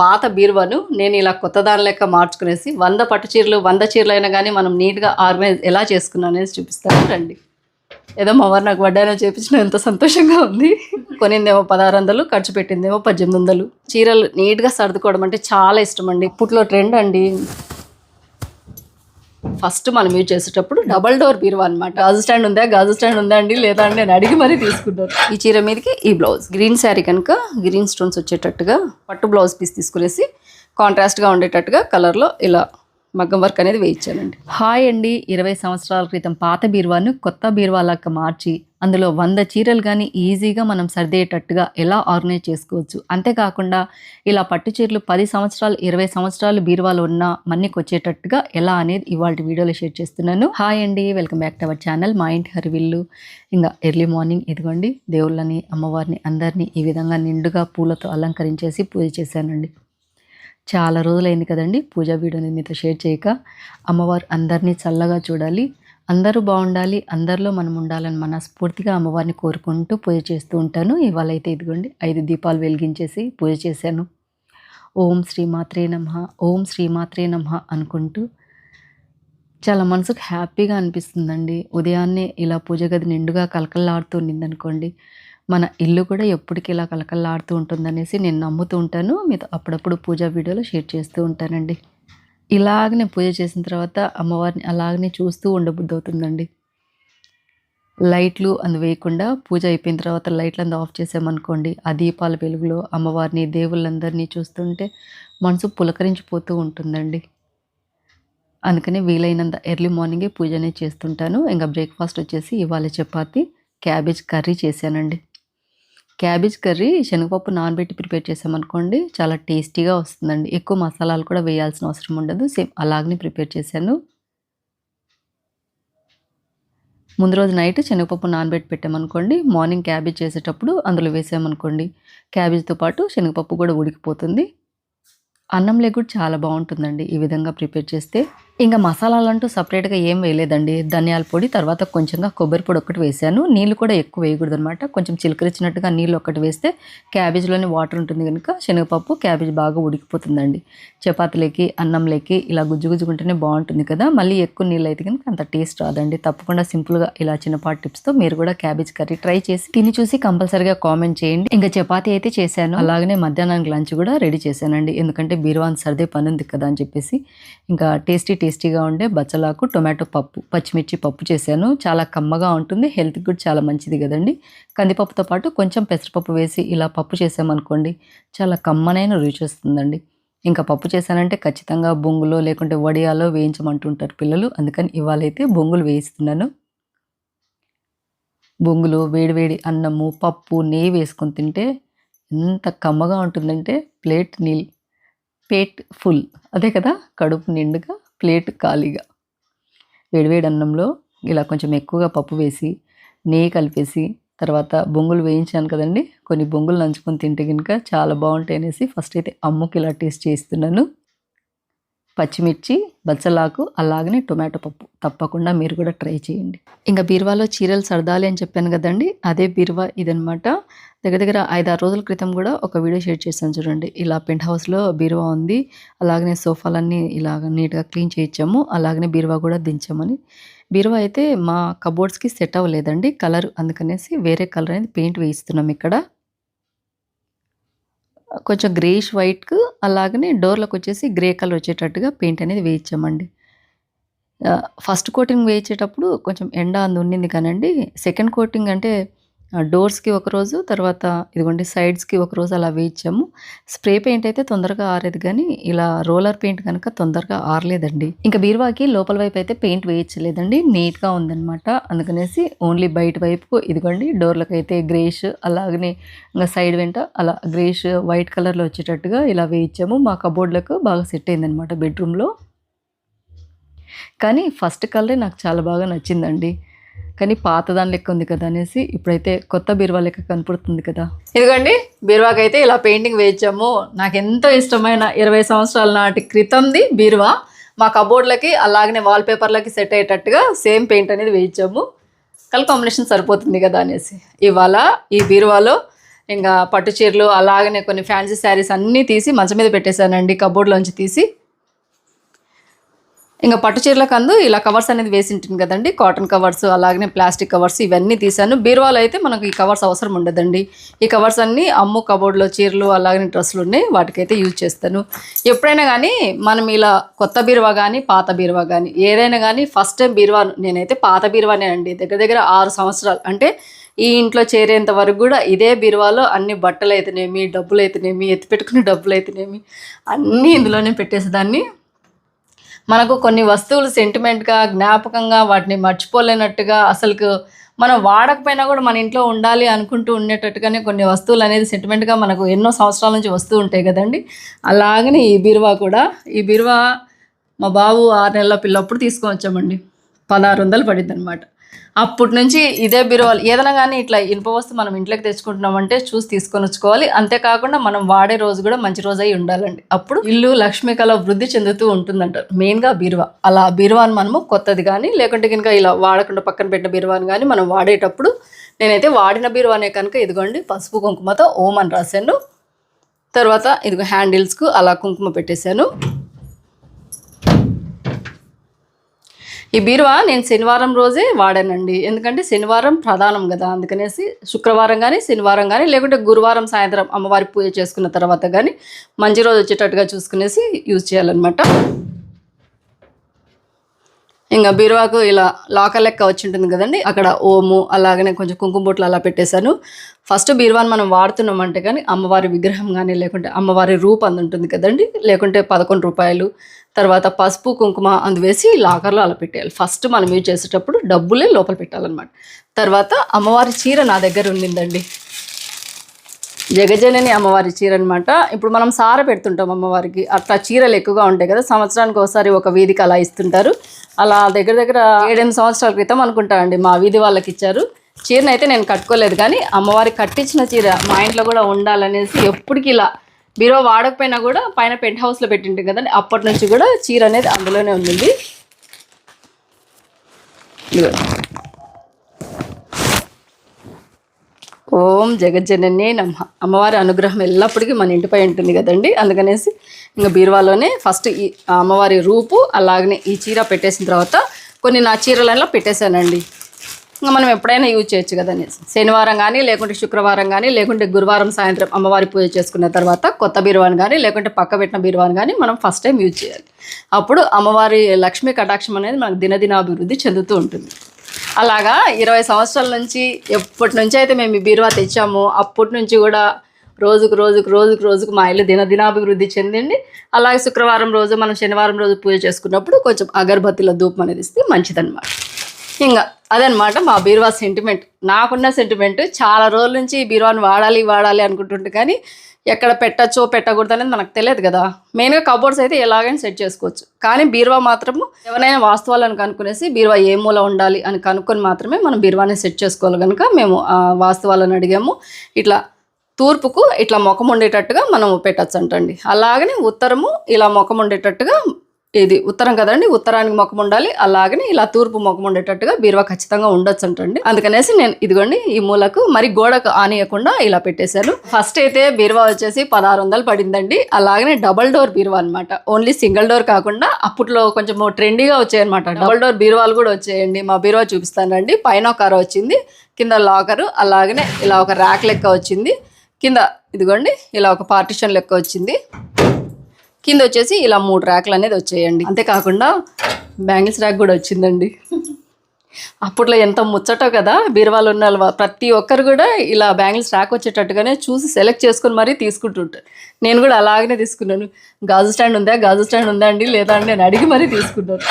పాత బీరువాను నేను ఇలా కొత్త దాని లెక్క మార్చుకునేసి వంద పట్టు చీరలు వంద చీరలు అయినా కానీ మనం నీట్గా ఆర్గనైజ్ ఎలా చేసుకున్నాను అనేది చూపిస్తాను. రండి. ఏదో మా వారు నాకు వడ్డానో చేపించిన ఎంత సంతోషంగా ఉంది. కొనిందేమో పదహారు వందలు ఖర్చు పెట్టిందేమో పద్దెనిమిది వందలు. చీరలు నీట్గా సర్దుకోవడం అంటే చాలా ఇష్టం అండి. ఇప్పట్లో ట్రెండ్ అండి. ఫస్ట్ మనం యూజ్ చేసేటప్పుడు డబల్ డోర్ బీరువా అనమాట గాజు స్టాండ్ ఉందా? గాజు స్టాండ్ ఉందా అండి? లేదా అని నేను అడిగి మరీ తీసుకున్నాను ఈ చీర మీదకి ఈ బ్లౌజ్. గ్రీన్ శారీ కనుక గ్రీన్ స్టోన్స్ వచ్చేటట్టుగా పట్టు బ్లౌజ్ పీస్ తీసుకునేసి కాంట్రాస్ట్గా ఉండేటట్టుగా కలర్లో ఇలా మగ్గం వర్క్ అనేది వేయించానండి హాయ్ అండి. ఇరవై సంవత్సరాల క్రితం పాత బీరువాను కొత్త బీరువాలాగా మార్చి అందులో వంద చీరలు కానీ ఈజీగా మనం సర్దేటట్టుగా ఎలా ఆర్గనైజ్ చేసుకోవచ్చు? అంతేకాకుండా ఇలా పట్టు చీరలు పది సంవత్సరాలు ఇరవై సంవత్సరాలు బీరువాలు ఉన్న మన్నికి వచ్చేటట్టుగా ఎలా అనేది ఇవాళ వీడియోలో షేర్ చేస్తున్నాను. హాయ్ అండి. Welcome back to our channel. మా ఇంటి హరివిల్లు. ఇంకా ఎర్లీ మార్నింగ్ ఇదిగోండి. దేవుళ్ళని అమ్మవారిని అందరినీ ఈ విధంగా నిండుగా పూలతో అలంకరించేసి పూజ చేశానండి. చాలా రోజులైంది కదండి పూజా వీడియోని మీతో షేర్ చేయక. అమ్మవారు అందరినీ చల్లగా చూడాలి. అందరూ బాగుండాలి. అందరిలో మనం ఉండాలని మనస్ఫూర్తిగా అమ్మవారిని కోరుకుంటూ పూజ చేస్తూ ఉంటాను. ఇవాళ అయితే ఇదిగోండి ఐదు దీపాలు వెలిగించేసి పూజ చేశాను. ఓం శ్రీమాత్రే నమ ఓం శ్రీమాత్రే నమ అనుకుంటూ చాలా మనసుకు హ్యాపీగా అనిపిస్తుందండి. ఉదయాన్నే ఇలా పూజ గది నిండుగా కలకల్లాడుతూ ఉండిందనుకోండి మన ఇల్లు కూడా ఎప్పటికీ ఇలా కలకల్లాడుతూ ఉంటుందనేసి నేను నమ్ముతూ ఉంటాను. మీతో అప్పుడప్పుడు పూజా వీడియోలో షేర్ చేస్తూ ఉంటానండి. ఇలాగనే పూజ చేసిన తర్వాత అమ్మవారిని అలాగనే చూస్తూ ఉండబుద్ధి అవుతుందండి లైట్లు అందు వేయకుండా పూజ అయిపోయిన తర్వాత లైట్లు అందు ఆఫ్ చేసామనుకోండి ఆ దీపాల వెలుగులో అమ్మవారిని దేవుళ్ళందరినీ చూస్తుంటే మనసు పులకరించిపోతూ ఉంటుందండి. అందుకనే వీలైనంత ఎర్లీ మార్నింగే పూజనే చేస్తుంటాను. ఇంకా బ్రేక్ఫాస్ట్ వచ్చేసి ఇవాళ చపాతి క్యాబేజ్ కర్రీ చేశానండి. క్యాబేజ్ కర్రీ శనగపప్పు నానబెట్టి ప్రిపేర్ చేసామనుకోండి చాలా టేస్టీగా వస్తుందండి. ఎక్కువ మసాలాలు కూడా వేయాల్సిన అవసరం ఉండదు. సేమ్ అలాగనే ప్రిపేర్ చేశాను. ముందు రోజు నైట్ శనగపప్పు నానబెట్టి పెట్టామనుకోండి మార్నింగ్ క్యాబేజ్ చేసేటప్పుడు అందులో వేసామనుకోండి క్యాబేజ్తో పాటు శనగపప్పు కూడా ఉడికిపోతుంది. అన్నం కూడా చాలా బాగుంటుందండి ఈ విధంగా ప్రిపేర్ చేస్తే. ఇంకా మసాలాలు అంటూ సపరేట్గా ఏం వేయలేదండి. ధనియాల పొడి తర్వాత కొంచెంగా కొబ్బరి పొడి ఒకటి వేసాను. నీళ్ళు కూడా ఎక్కువ వేయకూడదు అనమాట కొంచెం చిలకరించినట్టుగా నీళ్ళు ఒకటి వేస్తే క్యాబేజ్లోని వాటర్ ఉంటుంది కనుక శనగపప్పు క్యాబేజ్ బాగా ఉడికిపోతుందండి. చపాతీలకి అన్నంలోకి ఇలా గుజ్జు గుజ్జుకుంటేనే బాగుంటుంది కదా. మళ్ళీ ఎక్కువ నీళ్ళు అయితే కనుక అంత టేస్ట్ రాదండి. తప్పకుండా సింపుల్గా ఇలా చిన్నపాటి టిప్స్తో మీరు కూడా క్యాబేజ్ కర్రీ ట్రై చేసి తిని చూసి కంపల్సరీగా కామెంట్ చేయండి. ఇంకా చపాతీ అయితే చేశాను. అలాగనే మధ్యాహ్నానికి లంచ్ కూడా రెడీ చేశానండి. ఎందుకంటే బీరువాన్ సర్దే పని ఉంది కదా అని చెప్పేసి. ఇంకా టేస్టీ టేస్టీగా ఉండే బచ్చలాకు టొమాటో పప్పు పచ్చిమిర్చి పప్పు చేశాను. చాలా కమ్మగా ఉంటుంది హెల్త్కి కూడా చాలా మంచిది కదండి. కందిపప్పుతో పాటు కొంచెం పెసరపప్పు వేసి ఇలా పప్పు చేసామనుకోండి చాలా కమ్మనైన రుచి వస్తుందండి. ఇంకా పప్పు చేశానంటే ఖచ్చితంగా బొంగులో లేకుంటే వడియాలో వేయించమంటుంటారు పిల్లలు. అందుకని ఇవాళైతే బొంగులు వేయిస్తున్నాను. బొంగులు వేడివేడి అన్నము పప్పు నెయ్యి వేసుకొని తింటే ఎంత కమ్మగా ఉంటుందంటే ప్లేట్ నీళ్ళు పేట్ ఫుల్. అదే కదా కడుపు నిండుగా ప్లేట్ ఖాళీగా. వేడివేడి అన్నంలో ఇలా కొంచెం ఎక్కువగా పప్పు వేసి నెయ్యి కలిపేసి తర్వాత బొంగులు వేయించాను కదండి కొన్ని బొంగులు నంచుకొని తింటే కనుక చాలా బాగుంటాయి అనేసి ఫస్ట్ అయితే అమ్మకి ఇలా టేస్ట్ చేస్తున్నాను పచ్చిమిర్చి బచ్చలాకు అలాగనే టొమాటో పప్పు. తప్పకుండా మీరు కూడా ట్రై చేయండి. ఇంకా బీరువాలో చీరలు సర్దాలి అని చెప్పాను కదండి అదే బీరువా ఇదనమాట దగ్గర దగ్గర ఐదారు రోజుల క్రితం కూడా ఒక వీడియో షేర్ చేశాను చూడండి. ఇలా పెంట్ హౌస్లో బీరువా ఉంది అలాగనే సోఫాలన్నీ ఇలాగ నీట్గా క్లీన్ చేయించాము అలాగనే బీరువా కూడా దించామని. బీరువా అయితే మా కబోర్డ్స్కి సెట్ అవ్వలేదండి కలర్ అందుకనేసి వేరే కలర్ అనేది పెయింట్ వేయిస్తున్నాం ఇక్కడ. కొంచెం గ్రేష్ వైట్కు అలాగనే డోర్లకు వచ్చేసి గ్రే కలర్ వచ్చేటట్టుగా పెయింట్ అనేది వేయించామండి. ఫస్ట్ కోటింగ్ వేయించేటప్పుడు కొంచెం ఎండ అందు ఉండింది కానండి. సెకండ్ కోటింగ్ అంటే డోర్స్కి ఒక రోజు తర్వాత ఇదిగోండి సైడ్స్కి ఒక రోజు అలా వేయించాము స్ప్రే పెయింట్ అయితే తొందరగా ఆరేది కానీ ఇలా రోలర్ పెయింట్ కనుక తొందరగా ఆరలేదండి. ఇంకా బీరువాకి లోపల వైపు అయితే పెయింట్ వేయించలేదండి. నీట్గా ఉందన్నమాట. అందుకనేసి ఓన్లీ బయట వైపు ఇదిగోండి డోర్లకు అయితే గ్రేష్ అలాగనే ఇంకా సైడ్ వెంట అలా గ్రేష్ వైట్ కలర్లో వచ్చేటట్టుగా ఇలా వేయించాము మా కబోర్డ్లకు బాగా సెట్ అయిందనమాట బెడ్రూమ్లో. కానీ ఫస్ట్ కలరే నాకు చాలా బాగా నచ్చిందండి. కానీ పాతదాని లెక్క ఉంది కదా అనేసి ఇప్పుడైతే కొత్త బీరువా లెక్క కనపడుతుంది కదా. ఇదిగోండి బీరువాకి అయితే ఇలా పెయింటింగ్ వేయించాము. నాకు ఎంతో ఇష్టమైన ఇరవై సంవత్సరాల నాటి క్రితంది బీరువా. మా కబోర్డ్లకి అలాగనే వాల్పేపర్లకి సెట్ అయ్యేటట్టుగా సేమ్ పెయింట్ అనేది వేయించాము. కలర్ కాంబినేషన్ సరిపోతుంది కదా అనేసి. ఇవాళ ఈ బీరువాలో ఇంకా పట్టు చీరలు అలాగనే కొన్ని ఫ్యాన్సీ శారీస్ అన్నీ తీసి మంచం మీద పెట్టేశానండి కబోర్డ్లోంచి తీసి. ఇంకా పట్టు చీరల కందు ఇలా కవర్స్ అనేది వేసి ఉంటుంది కదండి. కాటన్ కవర్స్ అలాగనే ప్లాస్టిక్ కవర్స్ ఇవన్నీ తీసాను బీరువాలో అయితే మనకు ఈ కవర్స్ అవసరం ఉండదండి. ఈ కవర్స్ అన్నీ అమ్ము కబోర్డ్లో చీరలు అలాగనే డ్రెస్సులు ఉన్నాయి. వాటికైతే యూజ్ చేస్తాను. ఎప్పుడైనా కానీ మనం ఇలా కొత్త బీరువా కానీ పాత బీరువా కానీ ఏదైనా కానీ ఫస్ట్ టైం బీరువా నేనైతే పాత బీరువానే అండి. దగ్గర దగ్గర ఆరు సంవత్సరాలు అంటే ఈ ఇంట్లో చేరేంత వరకు కూడా ఇదే బీరువాలో అన్ని బట్టలు అయితేనేమి డబ్బులు అయితేనేమి ఎత్తిపెట్టుకునే డబ్బులు అయితేనేమి అన్నీ ఇందులోనే పెట్టేసేదాన్ని. మనకు కొన్ని వస్తువులు సెంటిమెంట్గా జ్ఞాపకంగా వాటిని మర్చిపోలేనట్టుగా అసలుకు మనం వాడకపోయినా కూడా మన ఇంట్లో ఉండాలి అనుకుంటూ ఉండేటట్టుగానే కొన్ని వస్తువులు అనేది సెంటిమెంట్గా మనకు ఎన్నో సంవత్సరాల నుంచి వస్తూ ఉంటాయి కదండి. అలాగనే ఈ బీరువా కూడా. ఈ బీరువా మా బాబు ఆరు నెలల పిల్లప్పుడు తీసుకొని వచ్చామండి. పదహారు వందలు పడిద్ది అనమాట అప్పటి నుంచి ఇదే బీరువాలు. ఏదైనా కానీ ఇట్లా ఇనుప వస్తువు మనం ఇంట్లోకి తెచ్చుకుంటున్నామంటే చూసి తీసుకొని వచ్చుకోవాలి. అంతేకాకుండా మనం వాడే రోజు కూడా మంచి రోజు అయి ఉండాలండి. అప్పుడు ఇల్లు లక్ష్మీ కళ వృద్ధి చెందుతూ ఉంటుందంటారు మెయిన్గా బీరువా. అలా బీరువాని మనము కొత్తది కానీ లేకుంటే కనుక ఇలా వాడకుండా పక్కన పెట్టిన బీరువాని కానీ మనం వాడేటప్పుడు నేనైతే వాడిన బీరువానే కనుక ఇదిగోండి పసుపు కుంకుమతో ఓం అని రాశాను. తర్వాత ఇదిగో హ్యాండిల్స్కు అలా కుంకుమ పెట్టేశాను. ఈ బీరువా నేను శనివారం రోజే వాడానండి. ఎందుకంటే శనివారం ప్రధానం కదా. అందుకనేసి శుక్రవారం కానీ శనివారం కానీ లేకుంటే గురువారం సాయంత్రం అమ్మవారి పూజ చేసుకున్న తర్వాత కానీ మంచి రోజు వచ్చేటట్టుగా చూసుకునేసి యూజ్ చేయాలన్నమాట. ఇంకా బీరువాకు ఇలా లాకర్ లెక్క వచ్చి ఉంటుంది కదండి అక్కడ ఓము అలాగనే కొంచెం కుంకుమ బొట్లు అలా పెట్టేశాను. ఫస్ట్ బీరువాని మనం వాడుతున్నామంటే కానీ అమ్మవారి విగ్రహం కానీ లేకుంటే అమ్మవారి రూప్ అందు ఉంటుంది కదండి లేకుంటే పదకొండు రూపాయలు తర్వాత పసుపు కుంకుమ అందువేసి లాకర్లో అలా పెట్టేయాలి. ఫస్ట్ మనం యూజ్ చేసేటప్పుడు డబ్బులే లోపల పెట్టాలన్నమాట. తర్వాత అమ్మవారి చీర నా దగ్గర ఉండిందండి. జగజలని అమ్మవారి చీర అనమాట ఇప్పుడు మనం సార పెడుతుంటాం అమ్మవారికి. అట్లా చీరలు ఎక్కువగా ఉంటాయి కదా సంవత్సరానికి ఒకసారి ఒక వీధికి అలా ఇస్తుంటారు. అలా దగ్గర దగ్గర ఏడెనిమిది సంవత్సరాల క్రితం అనుకుంటా అండి మా వీధి వాళ్ళకి ఇచ్చారు. చీరను అయితే నేను కట్టుకోలేదు కానీ అమ్మవారికి కట్టించిన చీర మా ఇంట్లో కూడా ఉండాలనేసి ఎప్పటికి ఇలా బీరో వాడకపోయినా కూడా పైన పెంట్ హౌస్లో పెట్టింటాం కదండి అప్పటి నుంచి కూడా చీర అనేది అందులోనే ఉంది ఓం జగజ్జననే నమ. అమ్మవారి అనుగ్రహం ఎల్లప్పటికీ మన ఇంటిపై ఉంటుంది కదండి. అందుకనేసి ఇంకా బీరువాలోనే ఫస్ట్ ఈ అమ్మవారి రూపు అలాగనే ఈ చీర పెట్టేసిన తర్వాత కొన్ని నా చీరలలో పెట్టేశానండి. ఇంకా మనం ఎప్పుడైనా యూజ్ చేయొచ్చు కదనేసి. శనివారం కానీ లేకుంటే శుక్రవారం కానీ లేకుంటే గురువారం సాయంత్రం అమ్మవారి పూజ చేసుకున్న తర్వాత కొత్త బీరువాని కానీ లేకుంటే పక్క పెట్టిన బీరువాని కానీ మనం ఫస్ట్ టైం యూజ్ చేయాలి. అప్పుడు అమ్మవారి లక్ష్మీ కటాక్షం అనేది మనకు దినదినాభివృద్ధి చెందుతూ ఉంటుంది. అలాగా ఇరవై సంవత్సరాల నుంచి ఎప్పటి నుంచి అయితే మేము ఈ బీరువా తెచ్చామో అప్పటి నుంచి కూడా రోజుకు రోజుకు రోజుకు రోజుకు మా ఇల్లు దినదినాభివృద్ధి చెందింది. అలాగే శుక్రవారం రోజు మనం శనివారం రోజు పూజ చేసుకున్నప్పుడు కొంచెం అగరబత్తిల ధూపం అనేది ఇస్తే మంచిదన్నమాట. ఇంకా అదనమాట మా బీరువా సెంటిమెంట్ నాకున్న సెంటిమెంట్ చాలా రోజుల నుంచి ఈ బీరువాని వాడాలి వాడాలి అనుకుంటుంటే కానీ ఎక్కడ పెట్టచ్చో పెట్టకూడదు అనేది మనకు తెలియదు కదా. మెయిన్గా కబోర్డ్స్ అయితే ఎలాగైనా సెట్ చేసుకోవచ్చు. కానీ బీరువా మాత్రము ఎవరైనా వాస్తవాలను కనుక్కునేసి బీరువా ఏ మూల ఉండాలి అని కనుక్కొని మాత్రమే మనం బీరువాని సెట్ చేసుకోవాలి కనుక మేము ఆ వాస్తవాలను అడిగాము. ఇట్లా తూర్పుకు ఇట్లా ముఖం ఉండేటట్టుగా మనం పెట్టచ్చు అంటండి అలాగనే ఉత్తరము ఇలా ముఖం ఉండేటట్టుగా ఇది ఉత్తరం కదండి ఉత్తరానికి ముఖం ఉండాలి అలాగనే ఇలా తూర్పు ముఖం ఉండేటట్టుగా బీరువా ఖచ్చితంగా ఉండొచ్చు అంటండి అందుకనేసి నేను ఇదిగోండి ఈ మూలకు మరి గోడకు ఆనియకుండా ఇలా పెట్టేశాను ఫస్ట్ అయితే బీరువా వచ్చేసి పదహారు వందలు పడిందండి. అలాగనే డబల్ డోర్ బీరువా అనమాట ఓన్లీ సింగిల్ డోర్ కాకుండా అప్పట్లో కొంచెం ట్రెండీగా వచ్చాయన్నమాట. డబల్ డోర్ బీరువాలు కూడా వచ్చాయండి. మా బీరువా చూపిస్తానండి పైన ఒక వచ్చింది కింద లాకరు అలాగనే ఇలా ఒక ర్యాక్ లెక్క వచ్చింది. కింద ఇదిగోండి ఇలా ఒక పార్టిషన్ లెక్క వచ్చింది. కింద వచ్చేసి ఇలా మూడు ర్యాక్లు అనేది వచ్చేయండి. అంతేకాకుండా బ్యాంగిల్స్ ర్యాక్ కూడా వచ్చిందండి. అప్పట్లో ఎంత ముచ్చటో కదా బీరువాలు ఉన్న ప్రతి ఒక్కరు కూడా ఇలా బ్యాంగిల్స్ ర్యాక్ వచ్చేటట్టుగానే చూసి సెలెక్ట్ చేసుకొని మరీ తీసుకుంటుంటారు. నేను కూడా అలాగనే తీసుకున్నాను. గాజు స్టాండ్ ఉందా? గాజు స్టాండ్ ఉందా అండి? లేదా నేను అడిగి మరీ తీసుకున్నాను.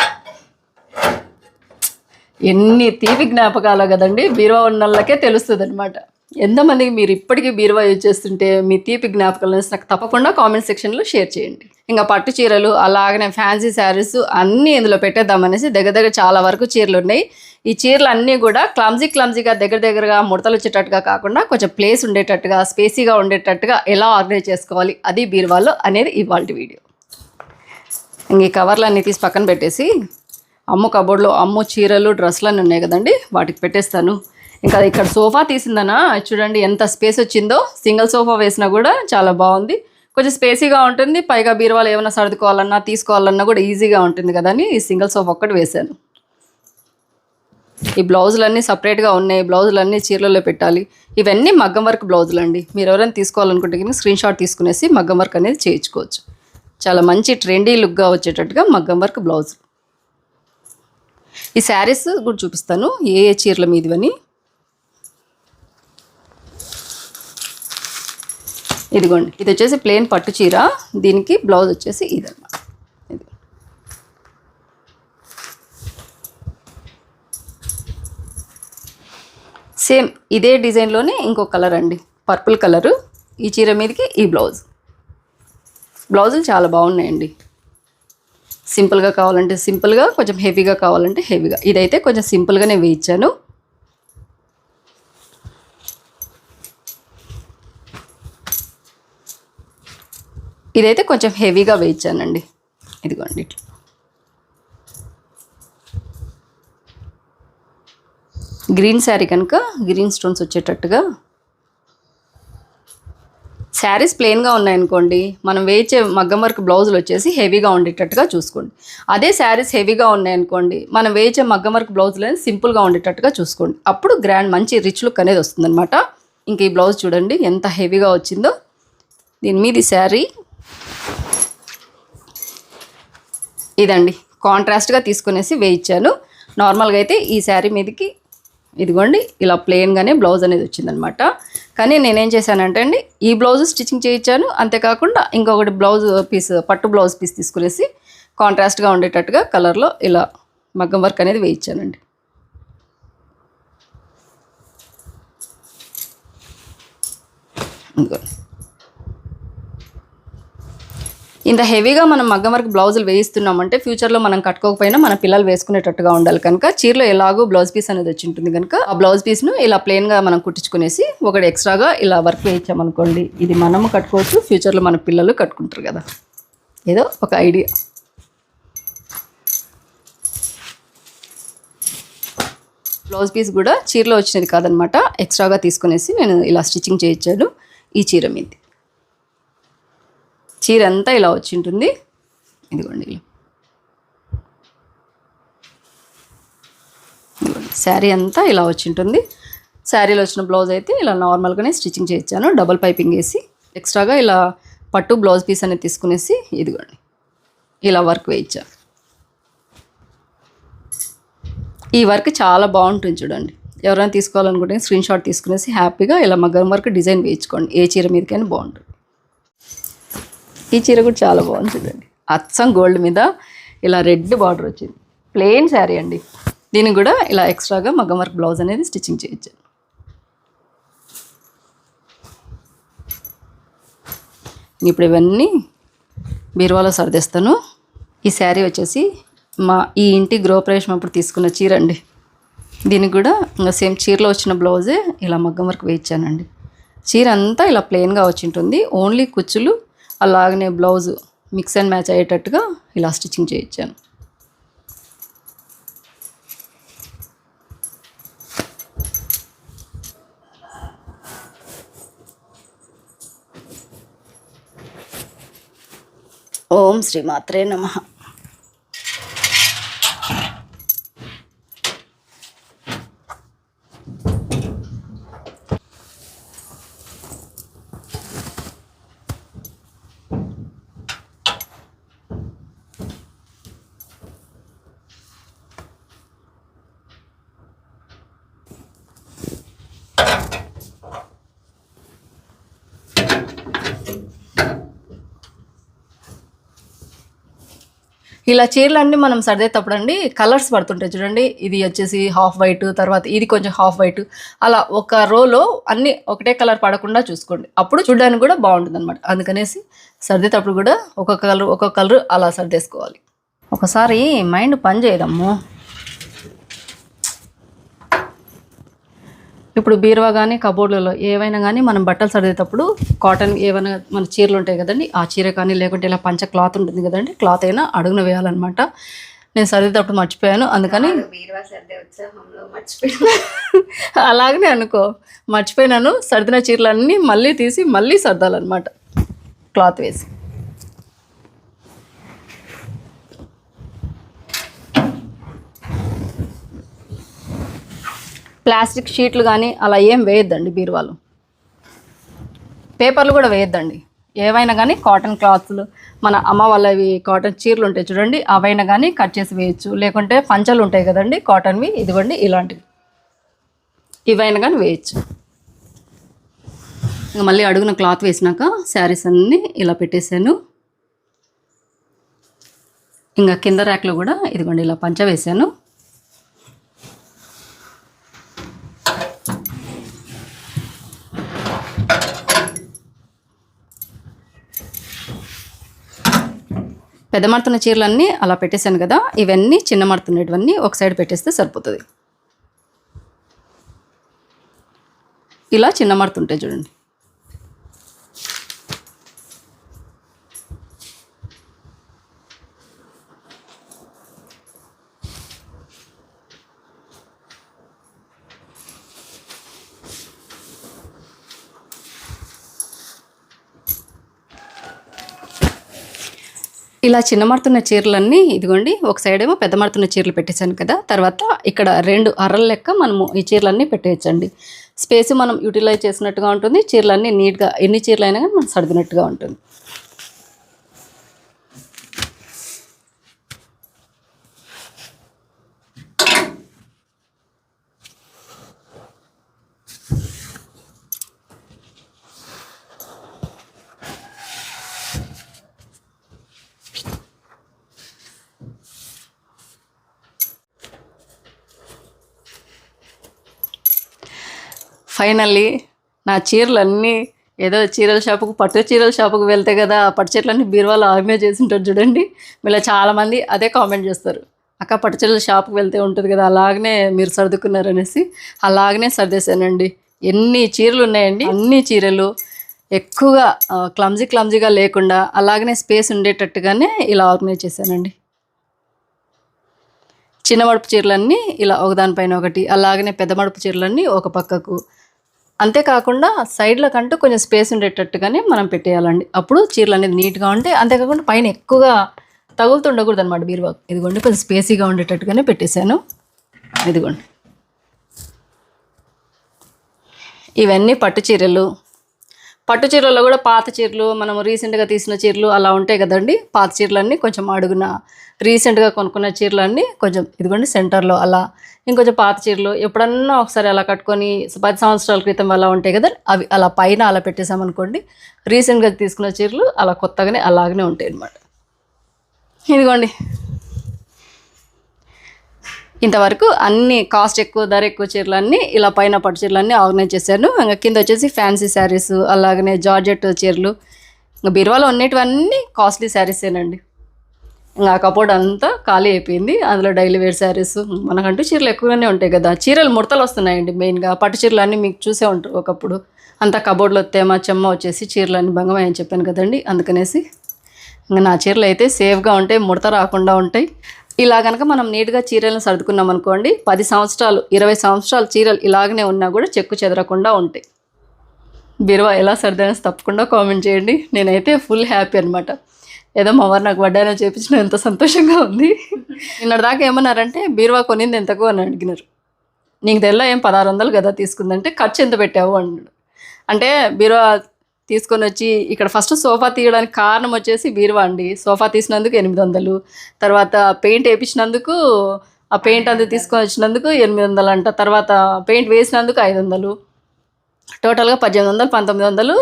ఎన్ని తీపి జ్ఞాపకాలు కదండి. బీరువా ఉన్నళ్ళకే తెలుస్తుంది అనమాట ఎంతమందికి మీరు ఇప్పటికీ బీరువా యూజ్ చేస్తుంటే మీ తీపి జ్ఞాపకాలను నాకు తప్పకుండా కామెంట్ సెక్షన్లో షేర్ చేయండి. ఇంకా పట్టు చీరలు అలాగనే ఫ్యాన్సీ శారీస్ అన్నీ ఇందులో పెట్టేద్దామనేసి దగ్గర దగ్గర చాలా వరకు చీరలు ఉన్నాయి. ఈ చీరలు అన్నీ కూడా క్లమ్జీ క్లమ్జీగా దగ్గర దగ్గరగా ముడతలు వచ్చేటట్టుగా కాకుండా కొంచెం ప్లేస్ ఉండేటట్టుగా స్పేసీగా ఉండేటట్టుగా ఎలా ఆర్గనైజ్ చేసుకోవాలి అది బీరువాలో అనేది ఇవాళ వీడియో. ఇంక ఈ కవర్లు అన్నీ తీసి పక్కన పెట్టేసి అమ్ము కబోర్డ్లో అమ్ము చీరలు డ్రెస్సులు అన్నీ ఉన్నాయి కదండి వాటికి పెట్టేస్తాను. ఇంకా ఇక్కడ సోఫా తీసిందనా చూడండి ఎంత స్పేస్ వచ్చిందో సింగిల్ సోఫా వేసినా కూడా చాలా బాగుంది. కొంచెం స్పేసీగా ఉంటుంది పైగా బీరువాలు ఏమైనా సర్దుకోవాలన్నా తీసుకోవాలన్నా కూడా ఈజీగా ఉంటుంది కదా అని ఈ సింగిల్ సోఫా ఒక్కటి వేశాను. ఈ బ్లౌజులన్నీ సపరేట్గా ఉన్నాయి బ్లౌజులన్నీ చీరలలో పెట్టాలి. ఇవన్నీ మగ్గం వర్క్ బ్లౌజులు అండి మీరు ఎవరైనా తీసుకోవాలనుకుంటే కనుక స్క్రీన్ షాట్ తీసుకునేసి మగ్గం వర్క్ అనేది చేయించుకోవచ్చు. చాలా మంచి ట్రెండీ లుక్గా వచ్చేటట్టుగా మగ్గం వర్క్ బ్లౌజ్ ఈ శారీస్ కూడా చూపిస్తాను ఏ ఏ చీరల మీదివని. ఇదిగోండి ఇది వచ్చేసి ప్లెయిన్ పట్టు చీర. దీనికి బ్లౌజ్ వచ్చేసి ఇదన్నమాట. ఇది. సేమ్ ఇదే డిజైన్లోనే ఇంకో కలర్ అండి. పర్పుల్ కలరు ఈ చీర మీదకి ఈ బ్లౌజ్ బ్లౌజులు చాలా బాగున్నాయండి. సింపుల్గా కావాలంటే సింపుల్గా కొంచెం హెవీగా కావాలంటే హెవీగా ఇదైతే కొంచెం సింపుల్గానే వేయించాను. ఇదైతే కొంచెం హెవీగా వేయించానండి ఇదిగోండి ఇట్లా. గ్రీన్ శారీ కనుక గ్రీన్ స్టోన్స్ వచ్చేటట్టుగా. శారీస్ ప్లెయిన్గా ఉన్నాయనుకోండి మనం వేయించే మగ్గం వర్క్ బ్లౌజులు వచ్చేసి హెవీగా ఉండేటట్టుగా చూసుకోండి. అదే శారీస్ హెవీగా ఉన్నాయనుకోండి మనం వేయించే మగ్గం వర్క్ బ్లౌజులు అనేది సింపుల్గా ఉండేటట్టుగా చూసుకోండి. అప్పుడు గ్రాండ్ మంచి రిచ్ లుక్ అనేది వస్తుందన్నమాట. ఇంక ఈ బ్లౌజ్ చూడండి ఎంత హెవీగా వచ్చిందో. దీని మీద ఈ శారీ ఇదండి. కాంట్రాస్ట్గా తీసుకునేసి వేయించాను. నార్మల్గా అయితే ఈ శారీ మీదకి ఇదిగోండి ఇలా ప్లెయిన్గానే బ్లౌజ్ అనేది వచ్చిందనమాట. కానీ నేనేం చేశానంటే అండి ఈ బ్లౌజ్ స్టిచ్చింగ్ చేయించాను. అంతేకాకుండా ఇంకొకటి బ్లౌజ్ పీస్ పట్టు బ్లౌజ్ పీస్ తీసుకునేసి కాంట్రాస్ట్గా ఉండేటట్టుగా కలర్లో ఇలా మగ్గం వర్క్ అనేది వేయించానండి. ఇదిగోండి. ఇంత హెవీగా మనం మగ్గం వర్క్ బ్లౌజులు వేయిస్తున్నామంటే ఫ్యూచర్లో మనం కట్టుకోకపోయినా మన పిల్లలు వేసుకునేటట్టుగా ఉండాలి కనుక చీరలో ఎలాగో బ్లౌజ్ పీస్ అనేది వచ్చి ఉంటుంది కనుక ఆ బ్లౌజ్ పీస్ను ఇలా ప్లెయిన్గా మనం కుట్టించుకునేసి ఒకటి ఎక్స్ట్రాగా ఇలా వర్క్ వేయించామనుకోండి. ఇది మనము కట్టుకోవచ్చు ఫ్యూచర్లో మన పిల్లలు కట్టుకుంటారు కదా. ఏదో ఒక ఐడియా బ్లౌజ్ పీస్ కూడా చీరలో వచ్చినది కాదనమాట. ఎక్స్ట్రాగా తీసుకునేసి నేను ఇలా స్టిచ్చింగ్ చేయించాను ఈ చీర మీద. చీర అంతా ఇలా వచ్చి ఉంటుంది ఇదిగోండి ఇదిగోండి. శారీ అంతా ఇలా వచ్చి ఉంటుంది శారీలో వచ్చిన బ్లౌజ్ అయితే ఇలా నార్మల్గానే స్టిచ్చింగ్ చేయించాను. డబల్ పైపింగ్ వేసి ఎక్స్ట్రాగా ఇలా పట్టు బ్లౌజ్ పీస్ అనేది తీసుకునేసి ఇదిగోండి. ఇలా వర్క్ వేయించాను. ఈ వర్క్ చాలా బాగుంటుంది చూడండి. ఎవరైనా తీసుకోవాలనుకుంటే స్క్రీన్ షాట్ తీసుకునేసి హ్యాపీగా ఇలా మగ్గం వర్క్ డిజైన్ వేయించుకోండి. ఏ చీర మీదకైనా బాగుంటుంది. ఈ చీర కూడా చాలా బాగుంది. చూడండి అచ్చం గోల్డ్ మీద ఇలా రెడ్ బార్డర్ వచ్చింది. ప్లెయిన్ శారీ అండి. దీనికి కూడా ఇలా ఎక్స్ట్రాగా మగ్గం వర్క్ బ్లౌజ్ అనేది స్టిచ్చింగ్ చేయొచ్చు. ఇప్పుడు ఇవన్నీ బీరువాలో సర్దేస్తాను. ఈ శారీ వచ్చేసి మా ఈ ఇంటి గృహప్రవేశం అప్పుడు తీసుకున్న చీర అండి. దీనికి కూడా ఇంకా సేమ్ చీరలో వచ్చిన బ్లౌజే ఇలా మగ్గం వర్క్ వేయించానండి. చీర అంతా ఇలా ప్లెయిన్గా వచ్చింటుంది ఓన్లీ కుచ్చులు అలాగనే బ్లౌజ్ మిక్స్ అండ్ మ్యాచ్ అయ్యేటట్టుగా ఇలా స్టిచ్చింగ్ చేయించాను. ఓం శ్రీ మాత్రే నమః. ఇలా చీరలన్నీ మనం సర్దేటప్పుడు అండి కలర్స్ పడుతుంటాయి చూడండి. ఇది వచ్చేసి హాఫ్ వైట్ తర్వాత ఇది కొంచెం హాఫ్ వైట్. అలా ఒక రోలో అన్ని ఒకటే కలర్ పడకుండా చూసుకోండి. అప్పుడు చూడడానికి కూడా బాగుంటుంది అనమాట అందుకనేసి సర్దేటప్పుడు కూడా ఒక్కొక్క కలర్ ఒక్కొక్క కలర్ అలా సర్దేసుకోవాలి. ఒకసారి మైండ్ పని చేయదమ్ము. ఇప్పుడు బీరువా కానీ కబోర్డ్లలో ఏవైనా కానీ మనం బట్టలు సర్దేటప్పుడు కాటన్ ఏమైనా మన చీరలు ఉంటాయి కదండి ఆ చీర కానీ లేకుంటే ఇలా పంచ క్లాత్ ఉంటుంది కదండి క్లాత్ అయినా అడుగున వేయాలన్నమాట. నేను సర్దేటప్పుడు మర్చిపోయాను అందుకని బీరువా సర్దే ఉత్సాహంలో మర్చిపోయాను. అలాగనే అనుకో మర్చిపోయినాను సర్దిన చీరలన్నీ మళ్ళీ తీసి మళ్ళీ సర్దాలన్నమాట క్లాత్ వేసి. ప్లాస్టిక్ షీట్లు కానీ అలా ఏం వేయొద్దండి బీరువాలు. పేపర్లు కూడా వేయొద్దండి. ఏవైనా కానీ కాటన్ క్లాత్లు మన అమ్మ వాళ్ళవి కాటన్ చీరలు ఉంటాయి చూడండి అవైనా కానీ కట్ చేసి వేయచ్చు. లేకుంటే పంచలు ఉంటాయి కదండి కాటన్వి ఇదిగోండి ఇలాంటివి. ఇవైనా కానీ వేయచ్చు. ఇంకా మళ్ళీ అడుగున క్లాత్ వేసినాక శారీస్ అన్నీ ఇలా పెట్టేశాను. ఇంకా కింద ర్యాక్లో కూడా ఇదిగోండి ఇలా పంచ వేసాను పెద్ద మడుతున్న చీరలన్నీ అలా పెట్టేశాను కదా ఇవన్నీ చిన్న మడుతున్నటువన్నీ ఒక సైడ్ పెట్టేస్తే సరిపోతుంది. ఇలా చిన్న మడుతుంటాయి చూడండి. ఇలా చిన్న మడుతున్న చీరలన్నీ ఇదిగోండి ఒక సైడ్ ఏమో పెద్ద మడుతున్న చీరలు పెట్టేశాను కదా. తర్వాత ఇక్కడ రెండు అర్రల లెక్క మనము ఈ చీరలన్నీ పెట్టేయచ్చండి. స్పేస్ మనం యూటిలైజ్ చేసినట్టుగా ఉంటుంది చీరలన్నీ నీట్గా ఎన్ని చీరలు అయినా కానీ మనం సర్దినట్టుగా ఉంటుంది. ఫైనల్లీ నా చీరలన్నీ ఏదో చీరల షాపుకు పట్టు చీరల షాపుకు వెళ్తే కదా ఆ పట్టు చీరలన్నీ బీరువాలో ఆమె చేసి ఉంటారు చూడండి. మీలో చాలామంది అదే కామెంట్ చేస్తారు. అక్క పట్టు చీరల షాపుకు వెళ్తే ఉంటుంది కదా అలాగనే మీరు సర్దుకున్నారు అనేసి. అలాగనే సర్దేశానండి. ఎన్ని చీరలు ఉన్నాయండి? అన్ని చీరలు ఎక్కువగా క్లమ్జీ క్లమ్జీగా లేకుండా అలాగనే స్పేస్ ఉండేటట్టుగానే ఇలా ఆర్గనైజ్ చేశానండి. చిన్న మడుపు చీరలన్నీ ఇలా ఒకదానిపైన ఒకటి అలాగనే పెద్ద మడుపు చీరలన్నీ ఒక పక్కకు. అంతేకాకుండా సైడ్లకంటూ కొంచెం స్పేస్ ఉండేటట్టుగానే మనం పెట్టేయాలండి. అప్పుడు చీరలు అనేది నీట్గా ఉంటాయి అంతేకాకుండా పైన ఎక్కువగా తగులుతుండకూడదు అనమాట బీరువాకు ఇదిగోండి కొంచెం స్పేసీగా ఉండేటట్టుగానే పెట్టేశాను. ఇదిగోండి. ఇవన్నీ పట్టు చీరలు పట్టు చీరల్లో కూడా పాత చీరలు మనం రీసెంట్గా తీసిన చీరలు అలా ఉంటాయి కదండి. పాత చీరలన్నీ కొంచెం అడుగున రీసెంట్గా కొనుక్కున్న చీరలన్నీ కొంచెం ఇదిగోండి సెంటర్లో అలా. ఇంకొంచెం పాత చీరలు ఎప్పుడన్నా ఒకసారి అలా కట్టుకొని పది సంవత్సరాల క్రితం అలా ఉంటాయి కదా అవి అలా పైన అలా పెట్టేసామనుకోండి రీసెంట్గా తీసుకున్న చీరలు అలా కొత్తగానే అలాగనే ఉంటాయి అన్నమాట. ఇదిగోండి. ఇంతవరకు అన్ని కాస్ట్ ఎక్కువ ధర ఎక్కువ చీరలన్నీ ఇలా పైన పట్టు చీరలన్నీ ఆర్గనైజ్ చేశాను. ఇంకా కింద వచ్చేసి ఫ్యాన్సీ శారీస్ అలాగనే జార్జెట్ చీరలు ఇంకా బీరువాలో ఉన్నటివన్నీ కాస్ట్లీ శారీసేనండి ఇంకా ఆ కపోర్డ్ అంతా ఖాళీ అయిపోయింది. అందులో డైలీ వేర్ శారీస్ మనకంటూ చీరలు ఎక్కువగానే ఉంటాయి కదా. చీరలు ముడతలు వస్తున్నాయండి మెయిన్గా. పట్టు చీరలు అన్నీ మీకు చూసే ఉంటారు ఒకప్పుడు. అంతా కబోర్డ్లో తేమ చెమ్మ వచ్చేసి చీరలు అన్ని భంగమని చెప్పాను కదండి. అందుకనేసి ఇంకా నా చీరలు అయితే సేఫ్గా ఉంటాయి ముడత రాకుండా ఉంటాయి. ఇలా కనుక మనం నీట్గా చీరలను సర్దుకున్నాం అనుకోండి పది సంవత్సరాలు ఇరవై సంవత్సరాలు చీరలు ఇలాగనే ఉన్నా కూడా చెక్కు చెదరకుండా ఉంటాయి. బీరువా ఎలా సర్దనేసి తప్పకుండా కామెంట్ చేయండి. నేనైతే ఫుల్ హ్యాపీ అనమాట ఏదో మా వారు నాకు వడ్డానో చేపించిన ఎంత సంతోషంగా ఉంది. నిన్నటి దాకా ఏమన్నారంటే బీరువా కొనింది ఎంతకు అని అడిగినారు. నీకు తెల్ల ఏం పదహారు వందలు కదా తీసుకుందంటే ఖర్చు ఎంత పెట్టావు అన్నాడు. అంటే బీరువా తీసుకొని వచ్చి ఇక్కడ ఫస్ట్ సోఫా తీయడానికి కారణం వచ్చేసి బీరువా అండి. సోఫా తీసినందుకు ఎనిమిది వందలు. తర్వాత పెయింట్ వేయించినందుకు ఆ పెయింట్ అంతా తీసుకొని వచ్చినందుకు ఎనిమిది వందలు అంట. తర్వాత పెయింట్ వేసినందుకు ఐదు వందలు. టోటల్గా పద్దెనిమిది వందలు పంతొమ్మిది వందలు.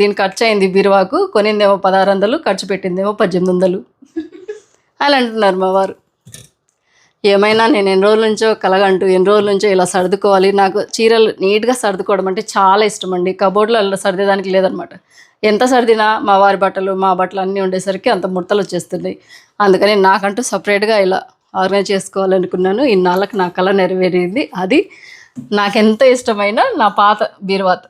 దీని ఖర్చు అయింది బీరువాకు. కొనిందేమో పదహారు వందలు ఖర్చు పెట్టిందేమో పద్దెనిమిది వందలు. అలా అంటున్నారు మా వారు. ఏమైనా నేను ఎన్ని రోజుల నుంచో కలగంటూ ఎన్ని రోజుల నుంచో ఇలా సర్దుకోవాలి. నాకు చీరలు నీట్గా సర్దుకోవడం అంటే చాలా ఇష్టం అండి కబోర్డ్లో అలా సర్దేదానికి లేదనమాట. ఎంత సర్దినా మా వారి బట్టలు మా బట్టలు అన్నీ ఉండేసరికి అంత ముడతలు వచ్చేస్తున్నాయి. అందుకని నాకంటూ సపరేట్గా ఇలా ఆర్గనైజ్ చేసుకోవాలనుకున్నాను. ఇన్నాళ్ళకి నా కళ నెరవేరింది. అది నాకెంత ఇష్టమైన నా పాత బీరువాత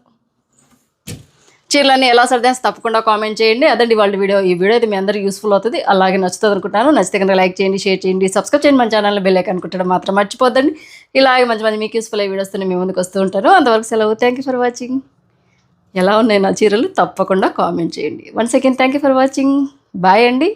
చీరలన్నీ ఎలా సర్దాన్స్ తప్పకుండా కామెంట్ చేయండి. అదండి వాళ్ళ వీడియో. ఈ వీడియో అయితే మీ అందరికీ యూస్ఫుల్ అవుతుంది. అలాగే నచ్చుతుంది అనుకుంటాను. నచ్చితే కనుక లైక్ చేయండి షేర్ చేయండి సబ్స్క్రైబ్ చేయండి. మన ఛానల్ బెల్ ఐకాన్ అనుకుంటాడు మాత్రం మర్చిపోద్దండి. ఇలాగే మంచి మంచి మీకు యూస్ఫుల్ అయ్యే వీడియోస్ మీ ముందుకు వస్తూ ఉంటాను. అంతవరకు సెలవు. థ్యాంక్ యూ ఫర్ వాచింగ్ ఎలా ఉన్నాయి నా చీరలు? తప్పకుండా కామెంట్ చేయండి. One second thank you for watching bye అండి.